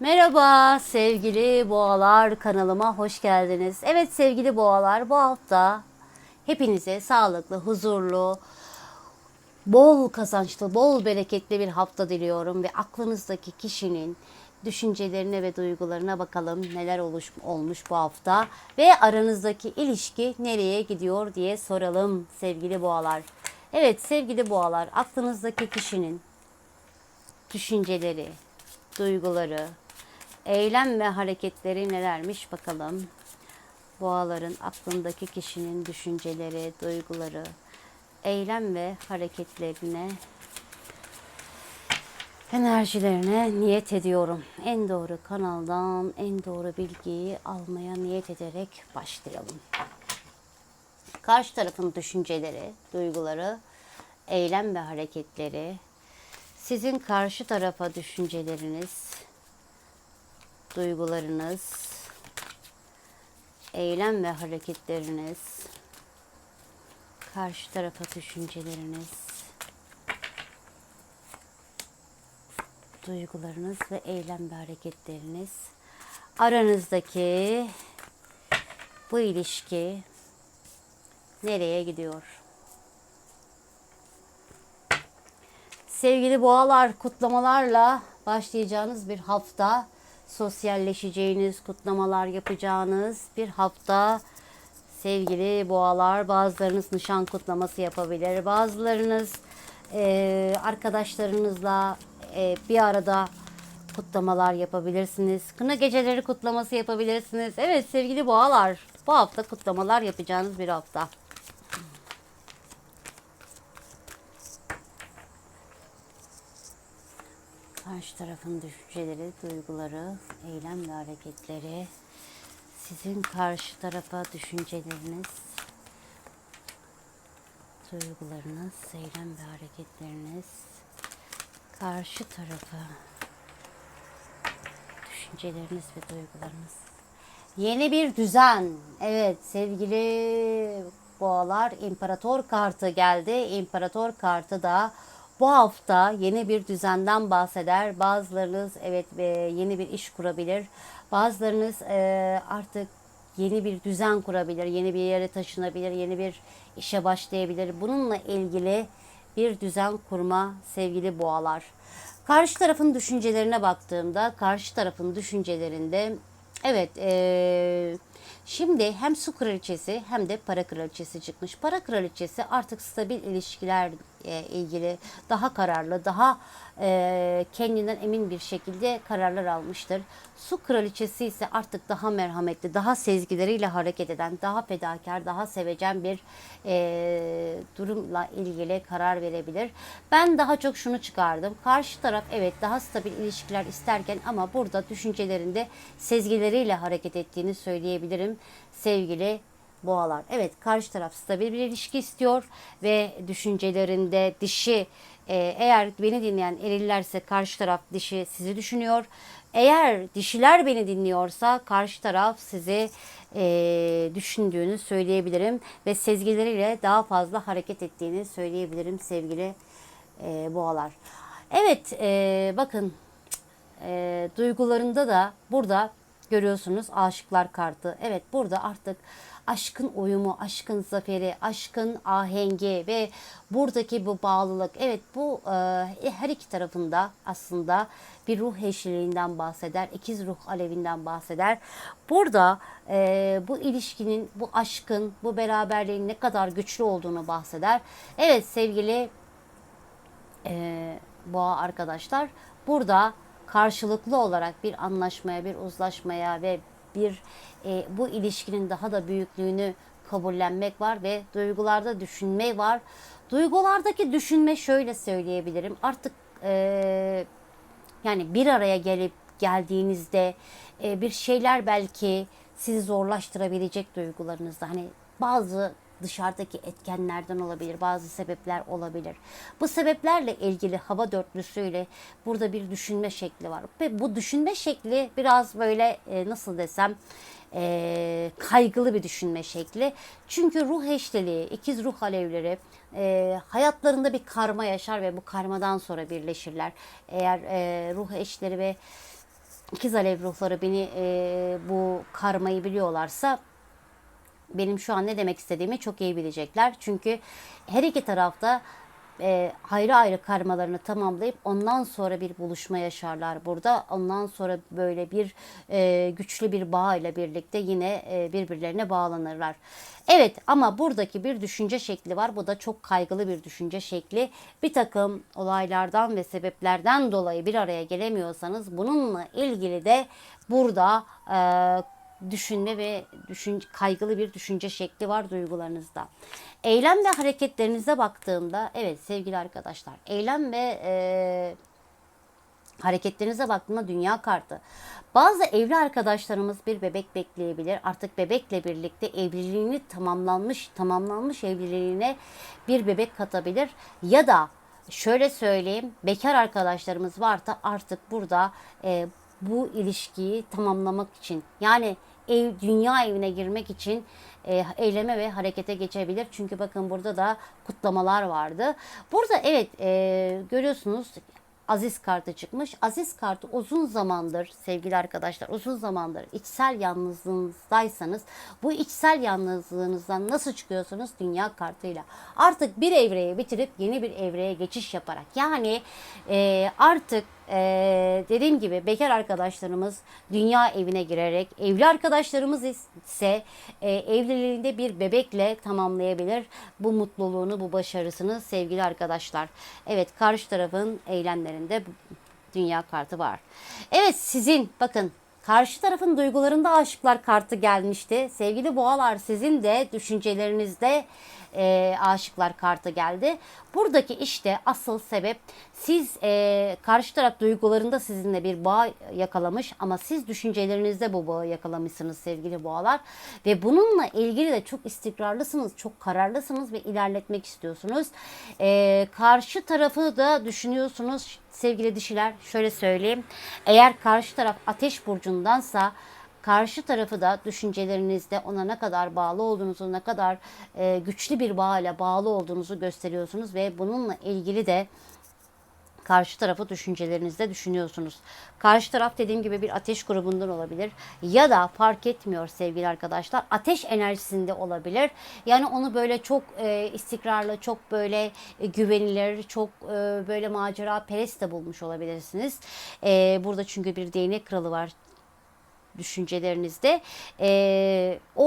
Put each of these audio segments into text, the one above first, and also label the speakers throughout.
Speaker 1: Merhaba sevgili boğalar kanalıma hoş geldiniz. Evet sevgili boğalar bu hafta hepinize sağlıklı, huzurlu, bol kazançlı, bol bereketli bir hafta diliyorum ve aklınızdaki kişinin düşüncelerine ve duygularına bakalım neler oluş, olmuş bu hafta ve aranızdaki ilişki nereye gidiyor diye soralım sevgili boğalar. Evet sevgili boğalar aklınızdaki kişinin düşünceleri, duyguları, eylem ve hareketleri nelermiş bakalım. Boğaların aklındaki kişinin düşünceleri, duyguları, eylem ve hareketlerine, enerjilerine niyet ediyorum. En doğru kanaldan en doğru bilgiyi almaya niyet ederek başlayalım. Karşı tarafın düşünceleri, duyguları, eylem ve hareketleri, sizin karşı tarafa düşünceleriniz, duygularınız, eylem ve hareketleriniz, karşı tarafa düşünceleriniz, duygularınız ve eylem ve hareketleriniz, aranızdaki bu ilişki nereye gidiyor? Sevgili boğalar kutlamalarla başlayacağınız bir hafta, sosyalleşeceğiniz, kutlamalar yapacağınız bir hafta. Sevgili boğalar bazılarınız nişan kutlaması yapabilir, bazılarınız eee, arkadaşlarınızla eee, bir arada kutlamalar yapabilirsiniz. Kına geceleri kutlaması yapabilirsiniz. Evet sevgili boğalar bu hafta kutlamalar yapacağınız bir hafta. Karşı tarafın düşünceleri, duyguları, eylem ve hareketleri, sizin karşı tarafa düşünceleriniz, duygularınız, eylem ve hareketleriniz, karşı tarafa düşünceleriniz ve duygularınız. Yeni bir düzen. Evet sevgili boğalar imparator kartı geldi. İmparator kartı da bu hafta yeni bir düzenden bahseder. Bazılarınız evet e, yeni bir iş kurabilir. Bazılarınız e, artık yeni bir düzen kurabilir, yeni bir yere taşınabilir, yeni bir işe başlayabilir. Bununla ilgili bir düzen kurma sevgili boğalar. Karşı tarafın düşüncelerine baktığımda karşı tarafın düşüncelerinde evet eee, şimdi hem su kraliçesi hem de para kraliçesi çıkmış. Para kraliçesi artık stabil ilişkiler ilgili daha kararlı, daha e, kendinden emin bir şekilde kararlar almıştır. Su kraliçesi ise artık daha merhametli, daha sezgileriyle hareket eden, daha fedakar, daha sevecen bir e, durumla ilgili karar verebilir. Ben daha çok şunu çıkardım. Karşı taraf evet daha stabil ilişkiler isterken ama burada düşüncelerinde sezgileriyle hareket ettiğini söyleyebilirim sevgili boğalar. Evet karşı taraf stabil bir ilişki istiyor ve düşüncelerinde dişi e, eğer beni dinleyen erillerse karşı taraf dişi sizi düşünüyor. Eğer dişiler beni dinliyorsa karşı taraf sizi e, düşündüğünü söyleyebilirim ve sezgileriyle daha fazla hareket ettiğini söyleyebilirim sevgili e, boğalar. Evet e, bakın e, duygularında da burada görüyorsunuz aşıklar kartı. Evet burada artık aşkın uyumu, aşkın zaferi, aşkın ahengi ve buradaki bu bağlılık. Evet bu e, her iki tarafında aslında bir ruh eşliliğinden bahseder, ikiz ruh alevinden bahseder. Burada e, bu ilişkinin, bu aşkın, bu beraberliğin ne kadar güçlü olduğunu bahseder. Evet sevgili e, boğa arkadaşlar burada karşılıklı olarak bir anlaşmaya, bir uzlaşmaya ve bir e, bu ilişkinin daha da büyüklüğünü kabullenmek var ve duygularda düşünme var. Duygulardaki düşünme şöyle söyleyebilirim. Artık e, yani bir araya gelip geldiğinizde e, bir şeyler belki sizi zorlaştırabilecek duygularınızda. Hani bazı dışarıdaki etkenlerden olabilir, bazı sebepler olabilir. Bu sebeplerle ilgili hava dörtlüsüyle burada bir düşünme şekli var. Ve bu düşünme şekli biraz böyle e, nasıl desem e, kaygılı bir düşünme şekli. Çünkü ruh eşliliği, ikiz ruh alevleri e, hayatlarında bir karma yaşar ve bu karmadan sonra birleşirler. Eğer ruh eşleri ve ikiz alev ruhları beni e, bu karmayı biliyorlarsa benim şu an ne demek istediğimi çok iyi bilecekler. Çünkü her iki tarafta e, ayrı ayrı karmalarını tamamlayıp ondan sonra bir buluşma yaşarlar burada. Ondan sonra böyle bir e, güçlü bir bağ ile birlikte yine e, birbirlerine bağlanırlar. Evet ama buradaki bir düşünce şekli var. Bu da çok kaygılı bir düşünce şekli. Bir takım olaylardan ve sebeplerden dolayı bir araya gelemiyorsanız bununla ilgili de burada e, düşünme ve düşün, kaygılı bir düşünce şekli var duygularınızda. Eylem ve hareketlerinize baktığımda evet sevgili arkadaşlar eylem ve e, hareketlerinize baktığımda dünya kartı. Bazı evli arkadaşlarımız bir bebek bekleyebilir. Artık bebekle birlikte evliliğini tamamlanmış, tamamlanmış evliliğine bir bebek katabilir. Ya da şöyle söyleyeyim, bekar arkadaşlarımız varsa artık burada e, bu ilişkiyi tamamlamak için yani ev dünya evine girmek için e, eyleme ve harekete geçebilir. Çünkü bakın burada da kutlamalar vardı. Burada evet e, görüyorsunuz Aziz kartı çıkmış. Aziz kartı uzun zamandır sevgili arkadaşlar uzun zamandır içsel yalnızlığınızdaysanız bu içsel yalnızlığınızdan nasıl çıkıyorsunuz? Dünya kartıyla. Artık bir evreyi bitirip yeni bir evreye geçiş yaparak yani e, artık ee, dediğim gibi bekar arkadaşlarımız dünya evine girerek, evli arkadaşlarımız ise e, evliliğinde bir bebekle tamamlayabilir bu mutluluğunu, bu başarısını sevgili arkadaşlar. Evet karşı tarafın eylemlerinde dünya kartı var. Evet sizin bakın Karşı tarafın duygularında aşıklar kartı gelmişti. Sevgili boğalar sizin de düşüncelerinizde e, aşıklar kartı geldi. Buradaki işte asıl sebep siz e, karşı taraf duygularında sizinle bir bağ yakalamış ama siz düşüncelerinizde bu bağı yakalamışsınız sevgili boğalar. Ve bununla ilgili de çok istikrarlısınız, çok kararlısınız ve ilerletmek istiyorsunuz. E, karşı tarafı da düşünüyorsunuz sevgili dişiler şöyle söyleyeyim. Eğer karşı taraf ateş burcundansa karşı tarafı da düşüncelerinizde ona ne kadar bağlı olduğunuzu, ne kadar e, güçlü bir bağ ile bağlı olduğunuzu gösteriyorsunuz ve bununla ilgili de karşı tarafı düşüncelerinizde düşünüyorsunuz. Karşı taraf dediğim gibi bir ateş grubundan olabilir ya da fark etmiyor sevgili arkadaşlar ateş enerjisinde olabilir. Yani onu böyle çok e, istikrarlı, çok böyle e, güvenilir, çok e, böyle macera perest de bulmuş olabilirsiniz. E, burada çünkü bir değnek kralı var düşüncelerinizde. E, o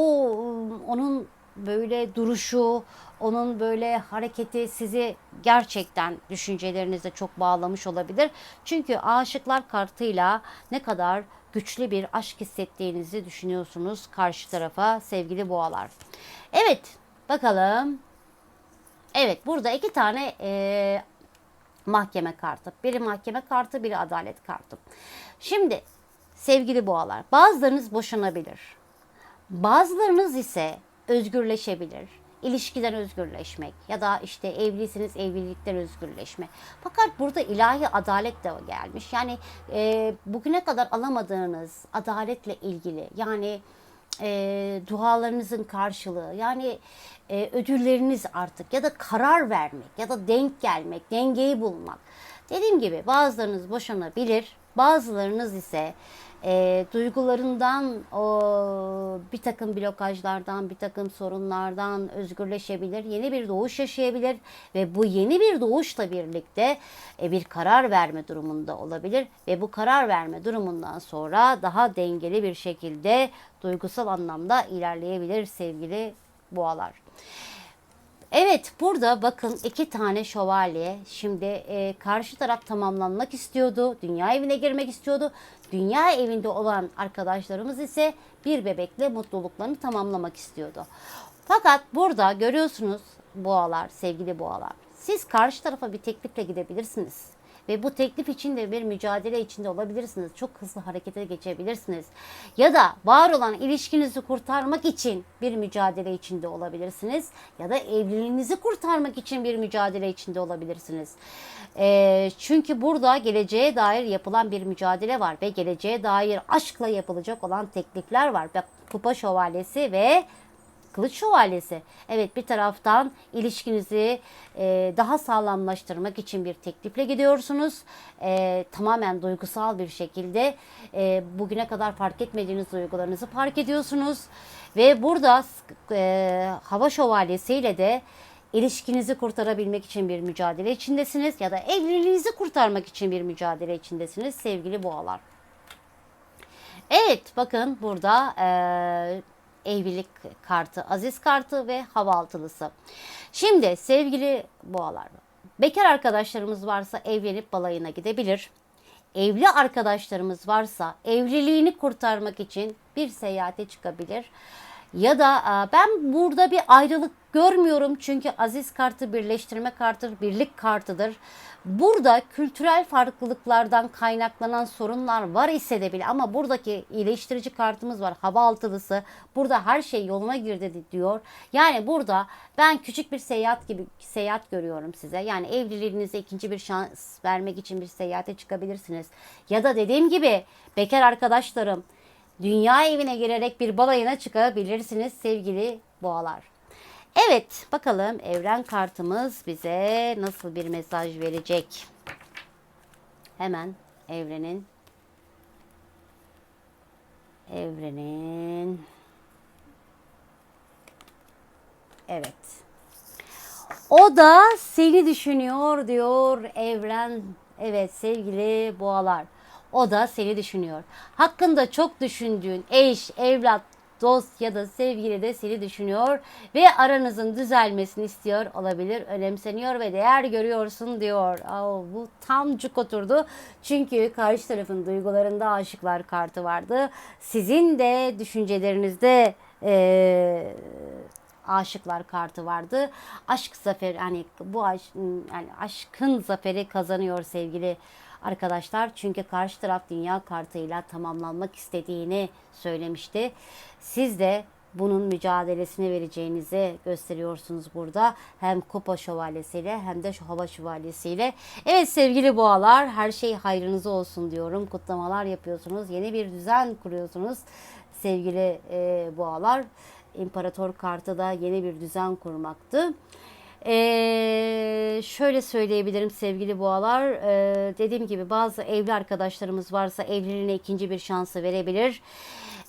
Speaker 1: onun böyle duruşu, onun böyle hareketi sizi gerçekten düşüncelerinizde çok bağlamış olabilir. Çünkü aşıklar kartıyla ne kadar güçlü bir aşk hissettiğinizi düşünüyorsunuz karşı tarafa sevgili boğalar. Evet bakalım. Evet burada iki tane e, mahkeme kartı. Biri mahkeme kartı, biri adalet kartı. Şimdi sevgili boğalar bazılarınız boşanabilir. Bazılarınız ise özgürleşebilir. İlişkiden özgürleşmek ya da işte evliyseniz evlilikten özgürleşme. Fakat burada ilahi adalet de gelmiş. Yani e, bugüne kadar alamadığınız adaletle ilgili yani e, dualarınızın karşılığı yani e, ödülleriniz artık ya da karar vermek ya da denk gelmek, dengeyi bulmak. Dediğim gibi bazılarınız boşanabilir, bazılarınız ise e, duygularından o bir takım blokajlardan, bir takım sorunlardan özgürleşebilir, yeni bir doğuş yaşayabilir ve bu yeni bir doğuşla birlikte e, bir karar verme durumunda olabilir ve bu karar verme durumundan sonra daha dengeli bir şekilde duygusal anlamda ilerleyebilir sevgili boğalar. Evet burada bakın iki tane şövalye şimdi e, karşı taraf tamamlanmak istiyordu. Dünya evine girmek istiyordu. Dünya evinde olan arkadaşlarımız ise bir bebekle mutluluklarını tamamlamak istiyordu. Fakat burada görüyorsunuz boğalar, sevgili boğalar. Siz karşı tarafa bir teklifle gidebilirsiniz. Ve bu teklif için de bir mücadele içinde olabilirsiniz. Çok hızlı harekete geçebilirsiniz. Ya da var olan ilişkinizi kurtarmak için bir mücadele içinde olabilirsiniz. Ya da evliliğinizi kurtarmak için bir mücadele içinde olabilirsiniz. E, çünkü burada geleceğe dair yapılan bir mücadele var ve geleceğe dair aşkla yapılacak olan teklifler var. Kupa şövalyesi ve Kılıç şövalyesi. Evet bir taraftan ilişkinizi e, daha sağlamlaştırmak için bir teklifle gidiyorsunuz. E, tamamen duygusal bir şekilde e, bugüne kadar fark etmediğiniz duygularınızı fark ediyorsunuz. Ve burada e, hava şövalyesiyle de ilişkinizi kurtarabilmek için bir mücadele içindesiniz ya da evliliğinizi kurtarmak için bir mücadele içindesiniz sevgili boğalar. Evet bakın burada e, evlilik kartı, aziz kartı ve hava altılısı. Şimdi sevgili boğalar, bekar arkadaşlarımız varsa evlenip balayına gidebilir. Evli arkadaşlarımız varsa evliliğini kurtarmak için bir seyahate çıkabilir. Ya da e, ben burada bir ayrılık görmüyorum çünkü aziz kartı birleştirme kartıdır, birlik kartıdır. Burada kültürel farklılıklardan kaynaklanan sorunlar var ise de bile ama buradaki iyileştirici kartımız var. Hava altılısı. Burada her şey yoluna girdi diyor. Yani burada ben küçük bir seyahat gibi seyahat görüyorum size. Yani evliliğinize ikinci bir şans vermek için bir seyahate çıkabilirsiniz. Ya da dediğim gibi bekar arkadaşlarım dünya evine girerek bir balayına çıkabilirsiniz sevgili boğalar. Evet bakalım evren kartımız bize nasıl bir mesaj verecek. Hemen evrenin evrenin Evet. O da seni düşünüyor diyor evren. Evet sevgili boğalar. O da seni düşünüyor. Hakkında çok düşündüğün eş, evlat, dost ya da sevgili de seni düşünüyor ve aranızın düzelmesini istiyor olabilir. Önemseniyor ve değer görüyorsun diyor. Aa, bu tam cuk oturdu. Çünkü karşı tarafın duygularında aşıklar kartı vardı. Sizin de düşüncelerinizde ee, aşıklar kartı vardı. Aşk zafer hani bu aşk, yani aşkın zaferi kazanıyor sevgili arkadaşlar. Çünkü karşı taraf dünya kartıyla tamamlanmak istediğini söylemişti. Siz de bunun mücadelesini vereceğinizi gösteriyorsunuz burada. Hem kupa şövalyesiyle hem de hava şövalyesiyle. Evet sevgili boğalar her şey hayrınıza olsun diyorum. Kutlamalar yapıyorsunuz. Yeni bir düzen kuruyorsunuz sevgili e, boğalar. İmparator kartı da yeni bir düzen kurmaktı. Ee, şöyle söyleyebilirim sevgili boğalar. Ee, dediğim gibi bazı evli arkadaşlarımız varsa evliliğine ikinci bir şansı verebilir.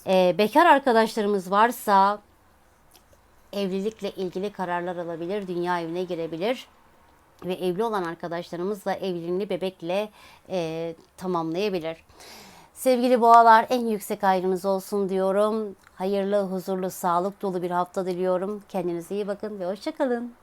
Speaker 1: Ee, bekar arkadaşlarımız varsa evlilikle ilgili kararlar alabilir, dünya evine girebilir ve evli olan arkadaşlarımız da evliliğini bebekle e, tamamlayabilir. Sevgili boğalar en yüksek ayrınız olsun diyorum. Hayırlı, huzurlu, sağlık dolu bir hafta diliyorum. Kendinize iyi bakın ve hoşçakalın.